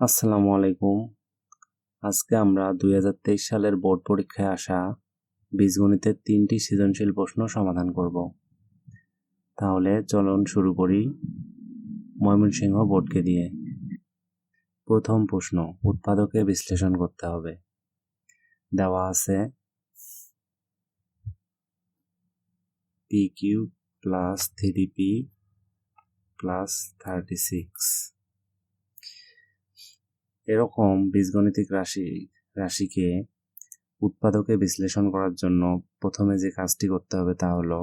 আসসালামু আলাইকুম। আজকে আমরা দু হাজার তেইশ সালের বোর্ড পরীক্ষায় আসা বীজগণিতের তিনটি সৃজনশীল প্রশ্ন সমাধান করব। তাহলে চলুন শুরু করি ময়মনসিংহ বোর্ডকে দিয়ে। প্রথম প্রশ্ন, উৎপাদকে বিশ্লেষণ করতে হবে। দেওয়া আছে p cube plus three p plus thirty six. এরকম বীজগণিতিক রাশি, রাশিকে উৎপাদকে বিশ্লেষণ করার জন্য প্রথমে যে কাজটি করতে হবে তা হলো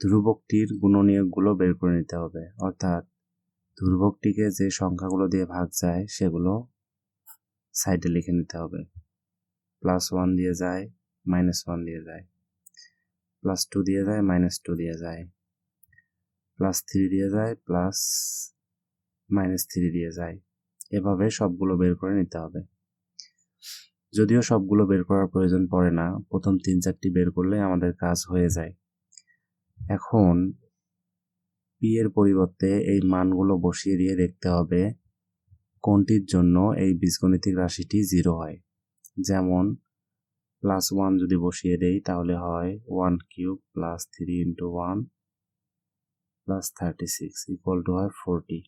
ধ্রুবকটির গুণনীয়কগুলো বের করে নিতে হবে। অর্থাৎ ধ্রুবকটিকে যে সংখ্যাগুলো দিয়ে ভাগ যায় সেগুলো সাইডে লিখে নিতে হবে। প্লাস ওয়ান দিয়ে যায় মাইনাস ওয়ান দিয়ে যায়। প্লাস টু দিয়ে যায় মাইনাস টু দিয়ে যায়। প্লাস থ্রি দিয়ে যায় প্লাস মাইনাস থ্রি দিয়ে যায়। এভাবে সবগুলো বের করে নিতে হবে। যদিও সবগুলো বের করার প্রয়োজন পড়ে না, প্রথম তিন চারটি বের করলে আমাদের কাজ হয়ে যায়। এখন পি এর পরিবর্তে এই মানগুলো বসিয়ে দিয়ে দেখতে হবে কোনটির জন্য এই বীজগণিতিক রাশিটি জিরো হয়। যেমন প্লাস ওয়ান যদি বসিয়ে দেই তাহলে হয় one cube plus three into one plus thirty six equal to হয় ফোরটি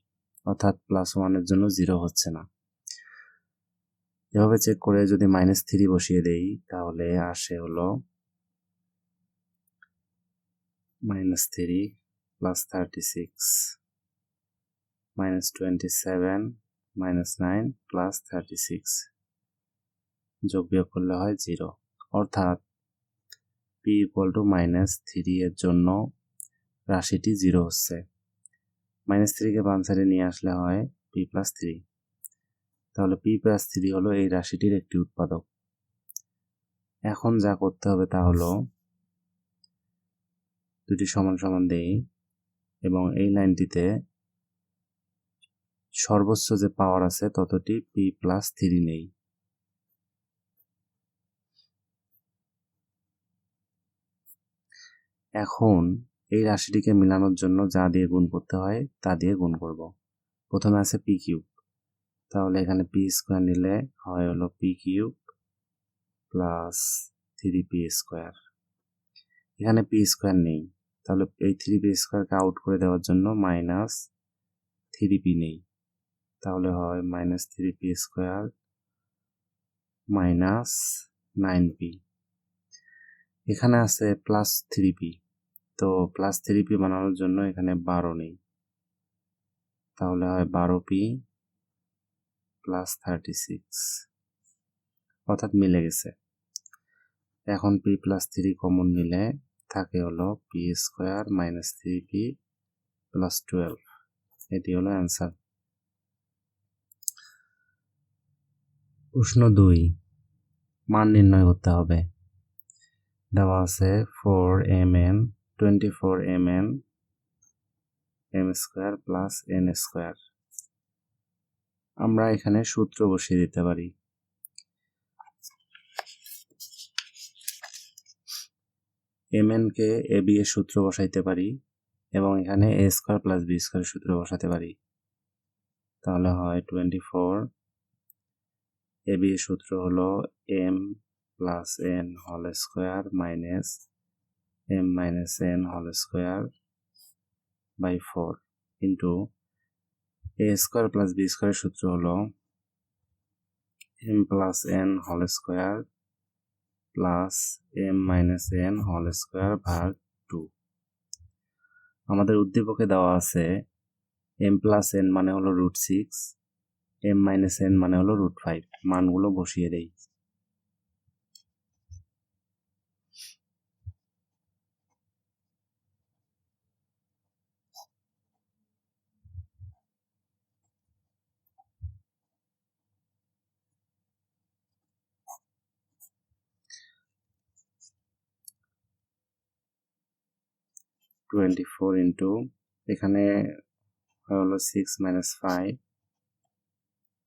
অর্থাৎ প্লাস ওয়ানের জন্য জিরো হচ্ছে না। এভাবে চেক করে যদি মাইনাস থ্রি বসিয়ে দেই, তাহলে আসে হলো minus three plus thirty six minus twenty seven minus nine plus thirty six যোগ বিয়োগ করলে হয় জিরো অর্থাৎ p equal to minus three এর জন্য রাশিটি জিরো হচ্ছে। মাইনাস থ্রিকে বাম সাইডে নিয়ে আসলে হয় পি প্লাস থ্রি তাহলে পি প্লাস থ্রি হলো এই রাশিটির একটি উৎপাদক। এখন যা করতে হবে তা হলো দুটি সমান সমান দেই এবং এই লাইনটিতে সর্বোচ্চ যে পাওয়ার আছে ততটি পি প্লাস থ্রি নেই। এখন এই রাশিটিকে মিলানোর জন্য যা দিয়ে গুণ করতে হয়, তা দিয়ে গুণ করব। প্রথমে আছে পি কিউব। তাহলে এখানে পি স্কোয়ার নিলে হয় হলো p cube plus three p square এখানে পি স্কোয়ার নেই। তাহলে এই থ্রি পি স্কোয়ারকে আউট করে দেওয়ার জন্য মাইনাস থ্রি পি নেই। তাহলে হয় minus three p square minus nine p এখানে আছে প্লাস থ্রি পি তো প্লাস থ্রি পি বানানোর জন্য এখানে বারো নেই। তাহলে হয় বারো পি প্লাস থার্টি সিক্স অর্থাৎ মিলে গেছে। এখন পি প্লাস থ্রি কমন নিলে থাকে হলো p square minus three p plus twelve এটি হলো অ্যান্সার প্রশ্ন দুই, মান নির্ণয় করতে হবে। দেওয়া আছে four m n twenty four m n m square plus n square আমরা এখানে সূত্র বসিয়ে দিতে পারি। এম এনকে এ বি এর সূত্র বসাইতে পারি এবং এখানে a square plus b square সূত্র বসাতে পারি। তাহলে হয় টোয়েন্টি ফোর এ বি সূত্র হলো m plus n whole square minus m minus n whole square by four into a square plus b স্কোয়ারের সূত্র হলো m plus n whole square plus m minus n whole square ভাগ two আমাদের উদ্দীপকে দেওয়া আছে এম প্লাস এন মানে হলো root six m minus n মানে হলো রুট ফাইভ মানগুলো বসিয়ে দেই। টোয়েন্টি ফোর ইন্টু এখানে হলো সিক্স মাইনাস ফাইভ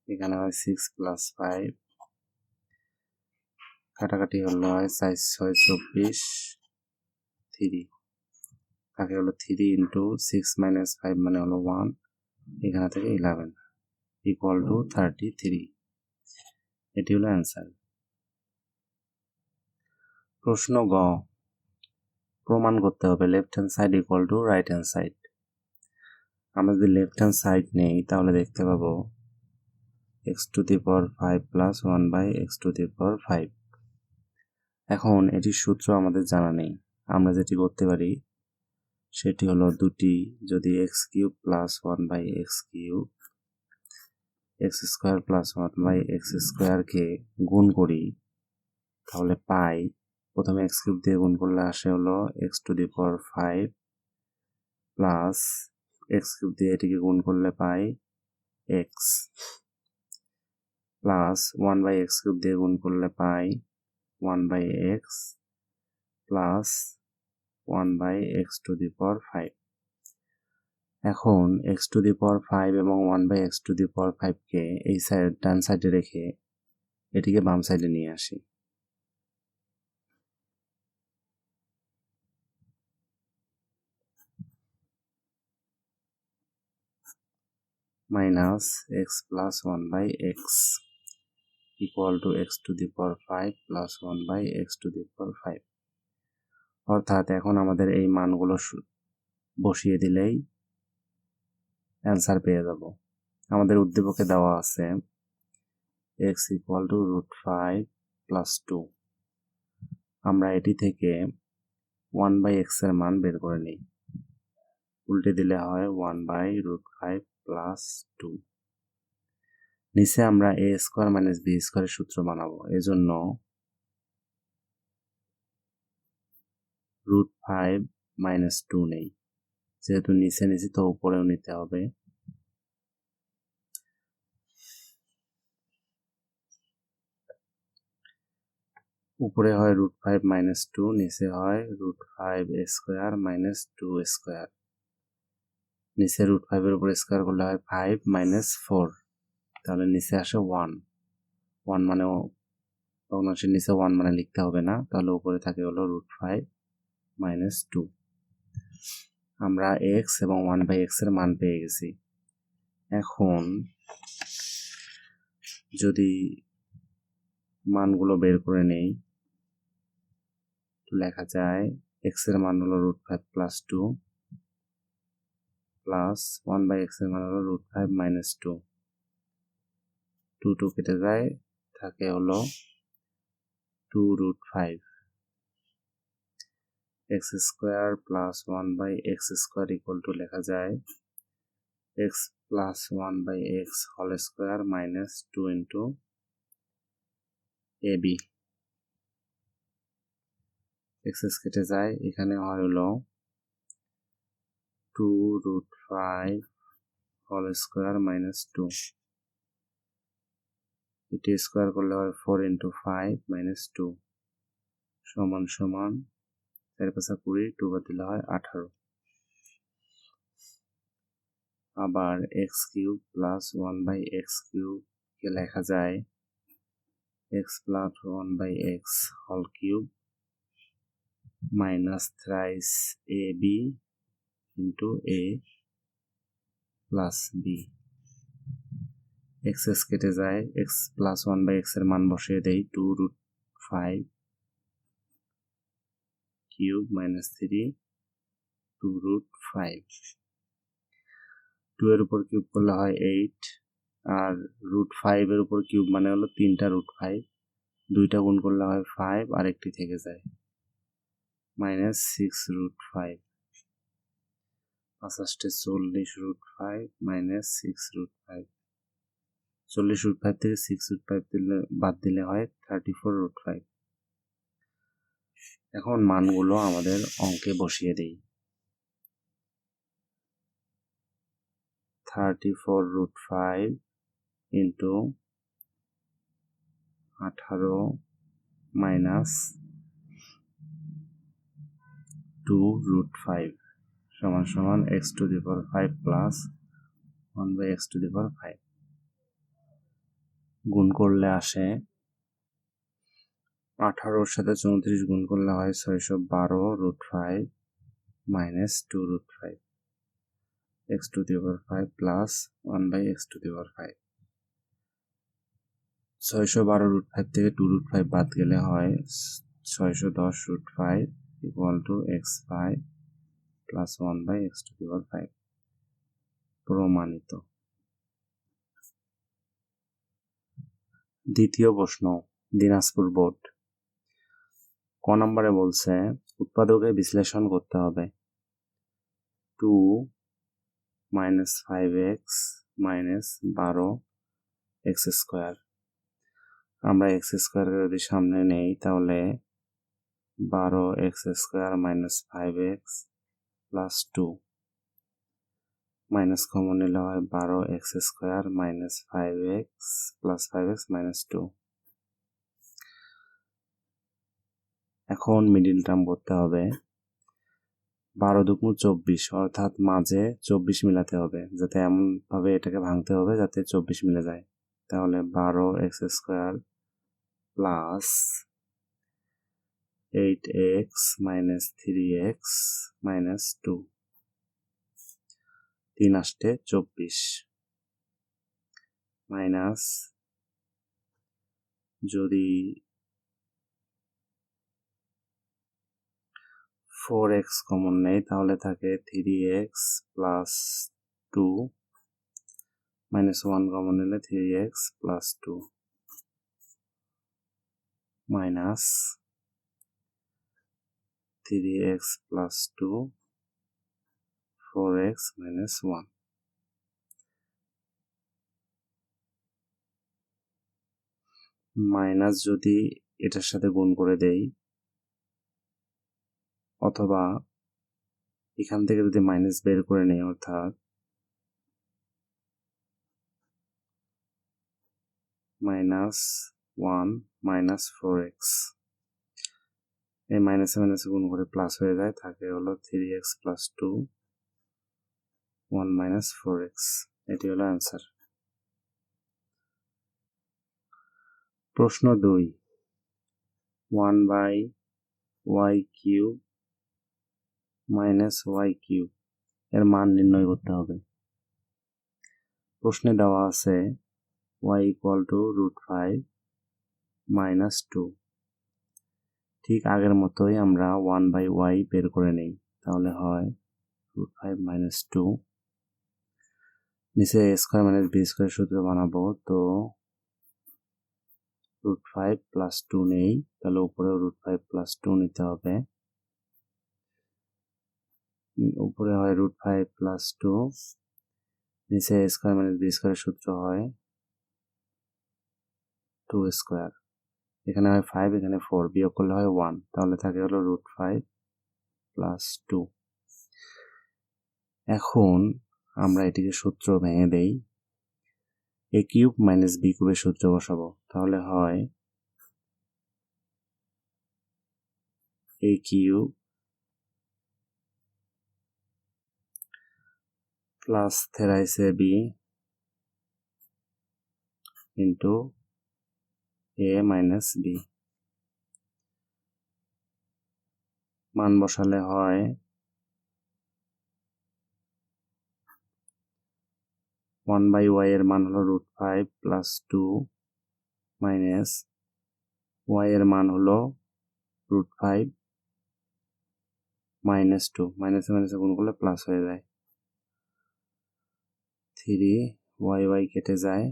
এখানে হয় সিক্স প্লাস ফাইভ কাটাকাটি হলো হয় চার ছয় চব্বিশ থ্রি তাকে হলো three into six minus five মানে হলো ওয়ান এখানে থেকে eleven equal to thirty three এটি হলো অ্যান্সার প্রশ্ন গ প্রমাণ করতে হবে left hand side equal to right hand side আমরা যদি লেফট হ্যান্ড সাইড নেই, তাহলে দেখতে পাবো x to the power five plus one by x to the power five এখন এটির সূত্র আমাদের জানা নেই। আমরা যেটি করতে পারি, সেটি হলো দুটি যদি x cube plus one by x cube x square plus one by x স্কোয়ারকে গুণ করি, তাহলে পাই প্রথমে এক্স কিউব দিয়ে গুণ করলে আসে হলো x to the power five plus x cube দিয়ে এটিকে গুণ করলে পাই x plus one by x cube দিয়ে গুণ করলে পাই one by x plus one by x to the power five এখন x to the power five এবং one by x to the power ফাইভকে এই সাইড ডান সাইডে রেখে এটিকে বাম সাইডে নিয়ে আসি। Minus x plus one by x equal to x to the power five plus one by x to the power five অর্থাৎ এখন আমাদের এই মানগুলো বসিয়ে দিলেই অ্যান্সার পেয়ে যাব। আমাদের উদ্দীপকে দেওয়া আছে x equal to root five plus two আমরা এটি থেকে ওয়ান বাই এক্সের মান বের করে নিই। উল্টে দিলে হয় one by root five plus two নিচে আমরা এ স্কোয়ার মাইনাস বি স্কোয়ারের সূত্র বানাবো। এজন্য রুট ফাইভ মাইনাস টু নেই। যেহেতু নিচে নিচে তো উপরেও নিতে হবে। উপরে হয় রুট ফাইভ মাইনাস টু নিচে হয় root five square minus two square নিচে রুট ফাইভের উপর স্কোয়ার করলে হয় ফাইভ মাইনাস ফোর তাহলে নিচে আসে ওয়ান ওয়ান মানে ভগ্নাংশের নিচে ওয়ান মানে লিখতে হবে না। তাহলে উপরে থাকে হলো রুট ফাইভ মাইনাস টু আমরা এক্স এবং ওয়ান বাই এক্সের মান পেয়ে গেছি। এখন যদি মানগুলো বের করে নেই, লেখা যায় এক্সের মান হলো root five plus two plus one by এক্সের মান হলো root five minus two two two কেটে যায়, থাকে হলো two root five x square plus one by x square equal to লেখা যায় x plus one by x whole square minus two into a b access কেটে যায়, এখানে হয় হলো two root five whole square minus two এটি square করলে হয় four into five minus two সমান সমান চার পাঁচা কুড়ি টু বাদ দিলে হয় আঠারো। আবার x cube plus one by x কিউবকে লেখা যায় x plus one by x whole cube minus thrice a b into a plus b x x কেটে যায় এক্স প্লাস ওয়ান বাই এক্সের মান বসিয়ে দেই two root five cube minus three two root five two এর উপর cube করলে হয় এইট আর রুট ফাইভের উপর কিউব মানে হলো তিনটা রুট ফাইভ দুইটা গুণ করলে হয় ফাইভ আর একটি থেকে যায়। মাইনাস সিক্স রুট ফাইভ পাঁচাশটে চল্লিশ root five minus six root five চল্লিশ রুট ফাইভ থেকে সিক্স রুট ফাইভ দিলে, বাদ দিলে হয় থার্টি ফোর রুট ফাইভ এখন মানগুলো আমাদের অঙ্কে বসিয়ে দিই। Thirty four root five into আঠারো মাইনাস টু রুট ফাইভ সমান সমান x to the power five plus one by x to the power five গুণ করলে আসে আঠারোর সাথে চৌত্রিশ গুণ করলে হয় ছয়শো বারো root five minus two root five x to the power five plus one by x to the power five ছয়শো বারো রুট ফাইভ থেকে টু রুট ফাইভ বাদ গেলে হয় ছয়শো দশ root five equal to x five plus one by x to power five প্রমাণিত দ্বিতীয় প্রশ্ন, দিনাজপুর বোর্ড। ক নম্বরে বলছে, উৎপাদকে বিশ্লেষণ করতে হবে। Two minus five x minus বারো এক্স স্কোয়ার আমরা এক্স স্কোয়ারকে যদি সামনে নেই, তাহলে বারো x square minus five x plus two minus common নিলে হয় বারো x square minus five x plus five x minus two এখন মিডিল টার্ম করতে হবে বারো দুগুণ চব্বিশ, অর্থাৎ মাঝে চব্বিশ মিলাতে হবে, যাতে এমনভাবে এটাকে ভাঙতে হবে যাতে চব্বিশ মিলে যায়। তাহলে বারো x square plus eight x minus three x minus two তিন আসতে চব্বিশ। মাইনাস যদি ফোর এক্স কমন নেই, তাহলে থাকে three x plus two minus one common নিলে three x plus two minus three x plus two four x minus one minus যদি এটার সাথে গুণ করে দেই, অথবা এখান থেকে যদি মাইনাস বের করে নেই, অর্থাৎ minus one minus four x এই মাইনাসে মাইনাসে গুণ করে প্লাস হয়ে যায়, থাকে হলো three x plus two one minus four x এটি হলো অ্যান্সার প্রশ্ন দুই। One by y cube minus y cube এর মান নির্ণয় করতে হবে। প্রশ্নে দেওয়া আছে y equal to root five minus two ঠিক আগের মতোই আমরা ওয়ান বাই ওয়াই বের করে নিই। তাহলে হয় রুট ফাইভ মাইনাস টু নিচে a square minus b square সূত্র বানাবো, তো রুট ফাইভ প্লাস টু নেই, তাহলে উপরেও রুট ফাইভ প্লাস টু নিতে হবে। উপরে হয় রুট ফাইভ প্লাস টু নিচে এ স্কোয়ার মাইনাস বি স্কোয়ারের সূত্র হয় টু স্কোয়ার এখানে হয় ফাইভ এখানে ফোর বিয়োগ করলে হয় ওয়ান তাহলে থাকে হলো রুট ফাইভ প্লাস টু এখন আমরা এটিকে সূত্র ভেঙে দেই এ কিউব মাইনাস বি কিউবের সূত্র বসাবো, তাহলে হয় এ cube plus থেরাইসে b into a minus b মান বসালে হয় ওয়ান বাই ওয়াই এর মান হলো root five plus two minus y এর মান হলো রুট ফাইভ মাইনাস টু মাইনাসে মাইনাসে গুণ করলে প্লাস হয়ে যায়। থ্রি ওয়াই ওয়াই কেটে যায়।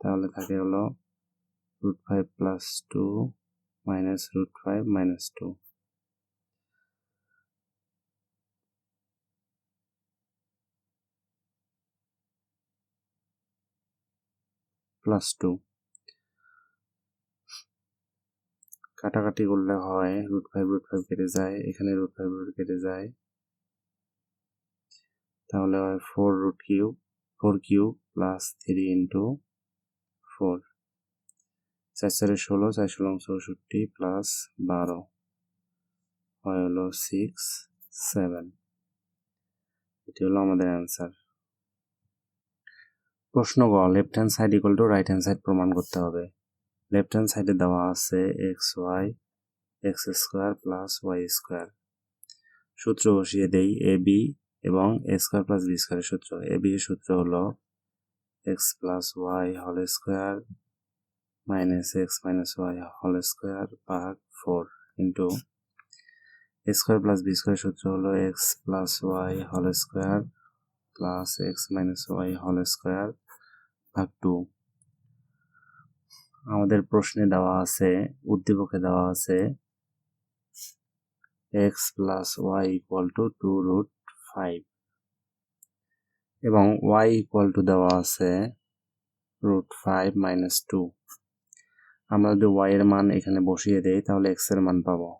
তাহলে থাকে হলো root five plus two minus root five minus two plus two কাটাকাটি করলে হয় রুট ফাইভ রুট ফাইভ কেটে যায়, এখানে রুট ফাইভ রুট কেটে যায়। তাহলে হয় four root cube four cube plus three into four চার চারে ষোলো চার ষোলো চৌষট্টি প্লাস বারো। হয় হলো সিক্স সেভেন এটি হলো আমাদের অ্যান্সার প্রশ্ন গ left hand side equal to right hand side প্রমাণ করতে হবে। লেফট হ্যান্ড সাইডে দেওয়া আছে x y x square plus y square সূত্র বসিয়ে দেই এ বি এবং এ স্কোয়ার প্লাস বি স্কোয়ারের সূত্র। এ বি সূত্র হলো x plus y whole square minus x minus y whole square ভাগ four into square plus b square সূত্র হলো x plus y whole square plus x minus y whole square ভাগ two আমাদের প্রশ্নে দেওয়া আছে, উদ্দীপকে দেওয়া আছে x plus y equal to two root five এবং ওয়াই ইকুয়াল টু দেওয়া আছে রুট ফাইভ মাইনাস টু আমরা যদি ওয়াই এর মান এখানে বসিয়ে দেই, তাহলে এক্সের মান পাবো।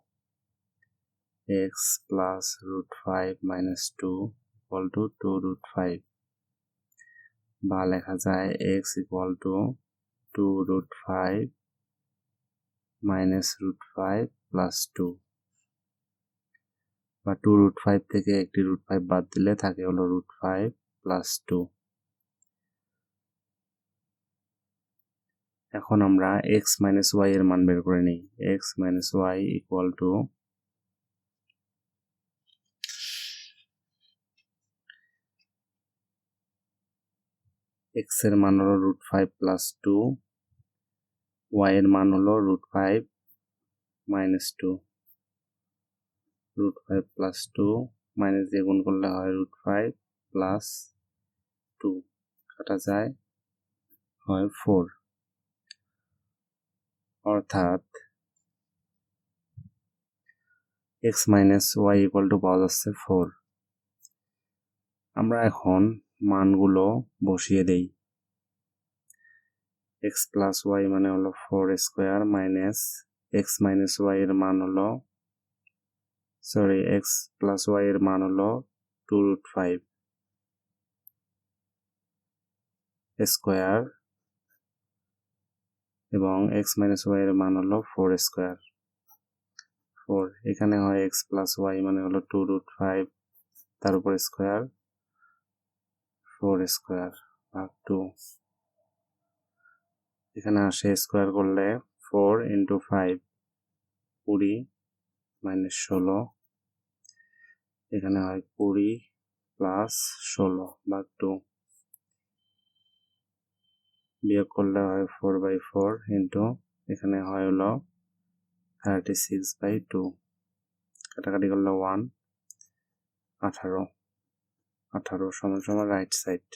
X plus root five minus two equal to two root five বা লেখা যায় x equal to two root five minus root five plus two বা টু রুট ফাইভ থেকে একটি রুট ফাইভ বাদ দিলে থাকে হলো রুট ফাইভ প্লাস টু এখন আমরা এক্স মাইনাস ওয়াই এর মান বের করে নিই। X minus y equal to এক্সের মান হলো root five plus two y এর মান হলো root five minus two root five plus two minus দিয়ে গুণ করলে হয় রুট ফাইভ প্লাস টু কাটা যায়, হয় ফোর অর্থাৎ x minus y equal to পাওয়া যাচ্ছে ফোর আমরা এখন মানগুলো বসিয়ে দেই। এক্স প্লাস ওয়াই মানে হলো four square minus x minus y এর মান হলো সরি এক্স প্লাস ওয়াই এর মান হলো টু রুট ফাইভ স্কোয়ার এবং এক্স মাইনাস ওয়াই এর মান হলো ফোর স্কোয়ার ফোর এখানে হয় এক্স প্লাস ওয়াই মানে হলো টু রুট ফাইভ তার উপর স্কোয়ার ফোর স্কোয়ার ভাগ টু এখানে আসে স্কোয়ার করলে ফোর ইন্টু ফাইভ কুড়ি মাইনাস ষোলো। এখানে হয় কুড়ি প্লাস ষোলো ভাগ টু বিয়োগ করলে হয় ফোর বাই ফোর ইন্টু এখানে হয় হলো থার্টি সিক্স বাই টু কাটাকাটি করলে ওয়ান আঠারো। আঠারো সমান সমান রাইট সাইড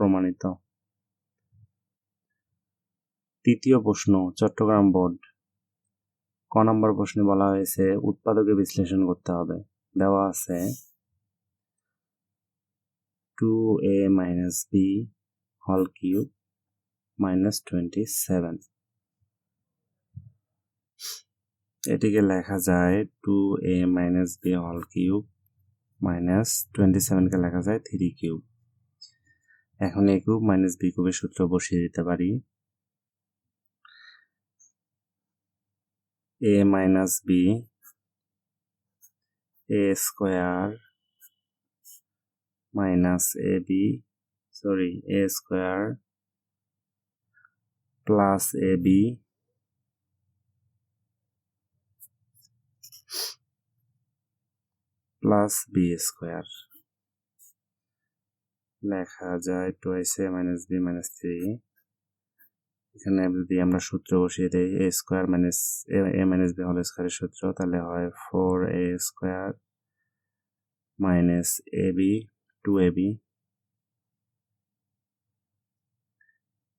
প্রমাণিত। তৃতীয় প্রশ্ন, চট্টগ্রাম বোর্ড ক নম্বর প্রশ্নে বলা হয়েছে, উৎপাদকে বিশ্লেষণ করতে হবে। দেওয়া আছে টু এ মাইনাস বি হল কিউব মাইনাস টোয়েন্টি সেভেন এটিকে লেখা যায় টু এ মাইনাস বি হল কিউব মাইনাস টোয়েন্টি সেভেনকে লেখা যায় থ্রি কিউব এখন এ কিউব মাইনাস বি কিউবের সূত্র বসিয়ে দিতে পারি। A minus b a square minus a b sorry a square plus a b plus b square লেখা যায় twice a minus b minus three এখানে যদি আমরা সূত্র বসিয়ে দিই a square minus a minus b হল স্কোয়ারের সূত্র, তাহলে হয় four a square minus a b two a b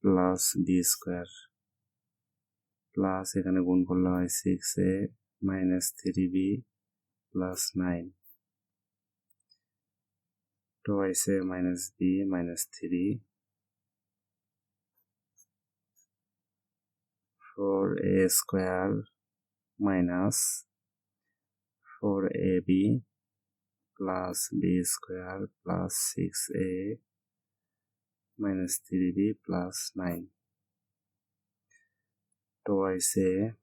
plus b square plus এখানে গুণ করলে হয় six a minus three b plus nine twice a minus b minus 3 4a square minus 4ab plus b square plus 6a minus 3b plus 9 twice a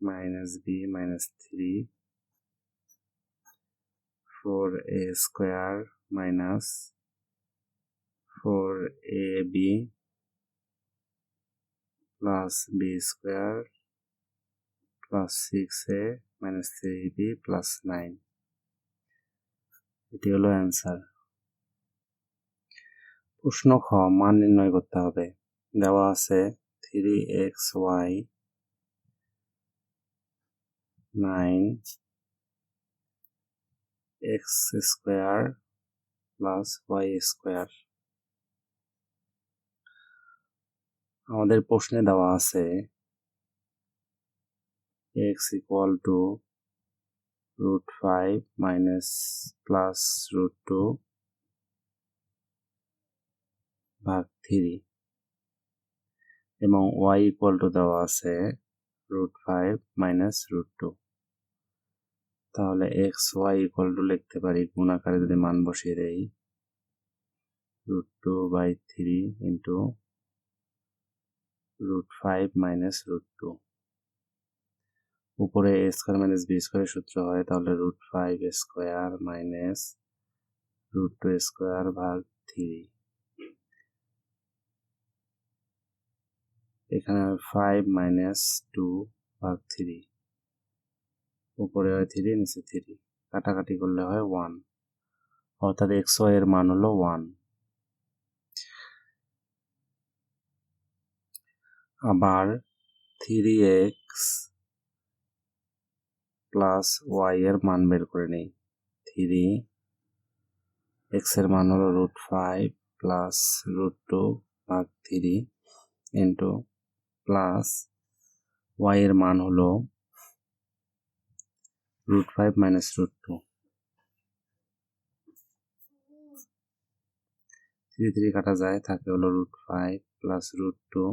minus b minus 3 4a square minus 4ab plus b square plus 6a minus 3b plus 9 এটি হলো answer প্রশ্ন খ, মান নির্ণয় করতে হবে। দেওয়া আছে three x y nine x square plus y square আমাদের প্রশ্নে দেওয়া আছে x equal to root five minus plus root two ভাগ থ্রি এবং ওয়াই ইকুয়াল টু দেওয়া আছে root five minus root two তাহলে এক্স ওয়াই ইকুয়াল টু লিখতে পারি, গুণ আকারে যদি মান বসিয়ে দেই root two by three into root five minus root two উপরে এ স্কোয়ার মাইনাস বি স্কোয়ারের সূত্র হয়, তাহলে root five square minus root two square ভাগ থ্রি এখানে ফাইভ মাইনাস টু ভাগ থ্রি উপরে হয় থ্রি নিচে থ্রি কাটাকাটি করলে হয় ওয়ান অর্থাৎ এক্সের মান হলো ওয়ান আবার থ্রি এক্স প্লাস ওয়াই এর মান বের করে নেই। থ্রি এক্সের মান হলো root five plus root two ভাগ থ্রি ইন্টু প্লাস ওয়াই এর মান হলো root five minus root two three three কাটা যায়, থাকে হলো root five plus root two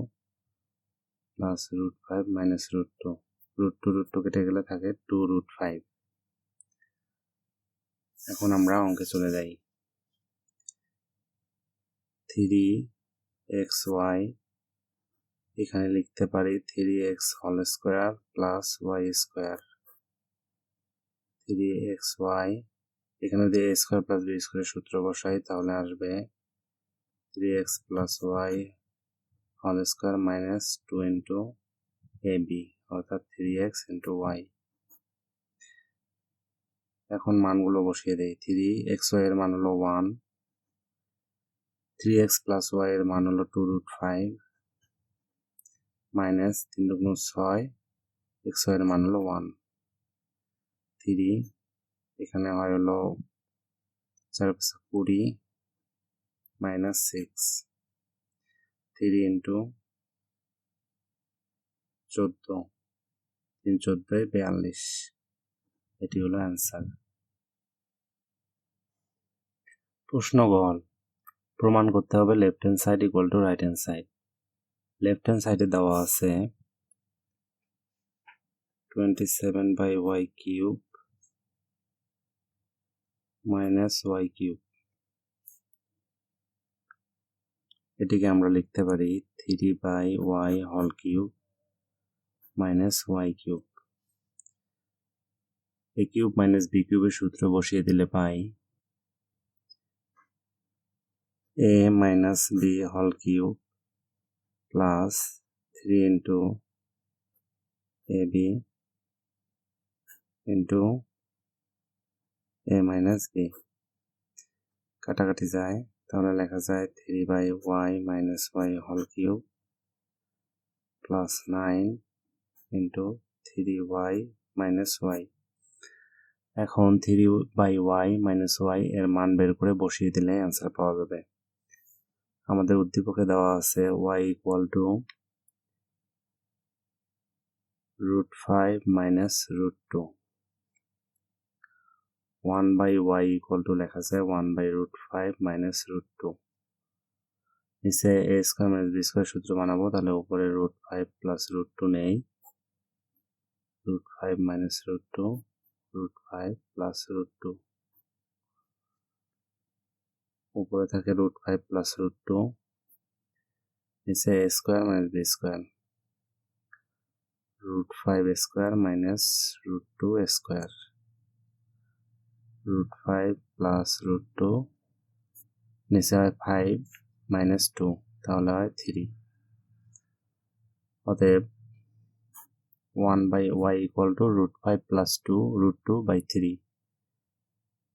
plus root five minus root two root two root two কেটে গেলে থাকে টু রুট ফাইভ এখন আমরা অঙ্কে চলে যাই। থ্রি এক্স ওয়াই এখানে লিখতে পারি থ্রি এক্স হল square plus y square three x y এখানে যদি এ স্কোয়ার প্লাস বি স্কোয়ারের সূত্র বসাই তাহলে আসবে থ্রি এক্স প্লাস ওয়াই হল square minus two into a b অর্থাৎ থ্রি এক্স ইন্টু ওয়াই এখন মানগুলো বসিয়ে দেই থ্রি এক্স ওয়াই এর মান হলো one three x plus y এর মান হলো টু রুট ফাইভ মাইনাস তিন দুগুণ ছয়, এক্সের মান হলো ওয়ান। থ্রি, এখানে হয় হলো চার পাঁচশো কুড়ি, মাইনাস সিক্স। থ্রি ইন্টু চোদ্দ, তিন চোদ্দোয় বিয়াল্লিশ। এটি হলো অ্যান্সার। প্রশ্ন গল প্রমাণ করতে হবে left hand side equal to right hand side. Left hand সাইডে দেওয়া আছে। Twenty seven by y cube minus y cube এটিকে আমরা লিখতে পারি থ্রি বাই ওয়াই হল cube minus y cube a cube minus b কিউবের সূত্র বসিয়ে দিলে পাই এ মাইনাস বি হল cube plus three into a b into a minus b. কাটাকাটি যায়, তাহলে লেখা যায় three by y minus y হল cube plus nine into three y minus y. এখন three by y minus y এর মান বের করে বসিয়ে দিলে অ্যান্সার পাওয়া যাবে। আমাদের উদ্দীপকে দেওয়া আছে y equal to root five minus root two one by y equal to লেখা যায় one by root five minus root two নিচে a square minus b square সূত্র বানাবো, তাহলে উপরে root five plus root two নেই। Root five minus root two root five plus root two উপরে থাকে root five plus root two নিচে a square minus b square root five square minus root two square root five plus root two নিচে হয় five minus two তাহলে হয় three অতএব one by y equal to root five plus two root two by three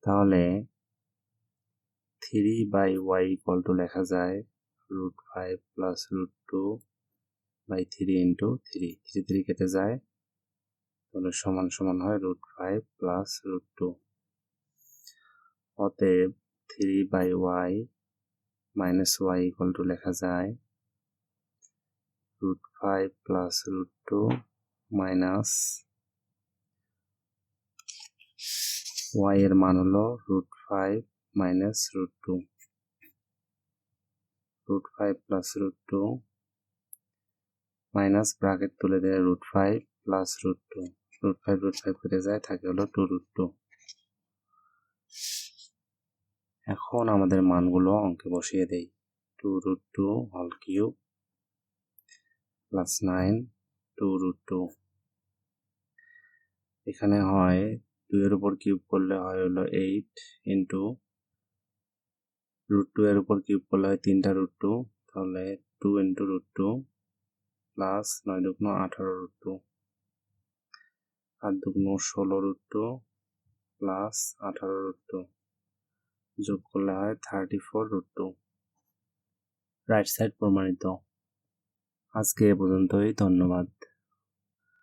তাহলে three by y equal to লেখা যায় root five plus root two by three into three three three কেটে যায়। তাহলে সমান সমান হয় root five plus root two অতএব three by y minus y equal to লেখা যায় root five plus root two minus y এর মান হলো root five minus root 2 root 5 plus root 2 minus bracket তুলে দেয় root five plus root two root five root five কেটে যায়, থাকে হলো টু রুট টু এখন আমাদের মানগুলো অঙ্কে বসিয়ে দেই। টু রুট টু হল cube plus nine two root two এখানে হয় দুইয়ের উপর কিউব করলে হয় হলো এইট ইন্টু রুট টু এর উপর কিউব করলে হয় তিনটা রুট টু তাহলে two into root two plus নয় দুগুণ আঠারো রুট টু আট দুগুণ ষোলো রুট টু প্লাস আঠারো রুট টু যোগ করলে হয় thirty four root two right side প্রমাণিত। আজকে এ পর্যন্তই, ধন্যবাদ।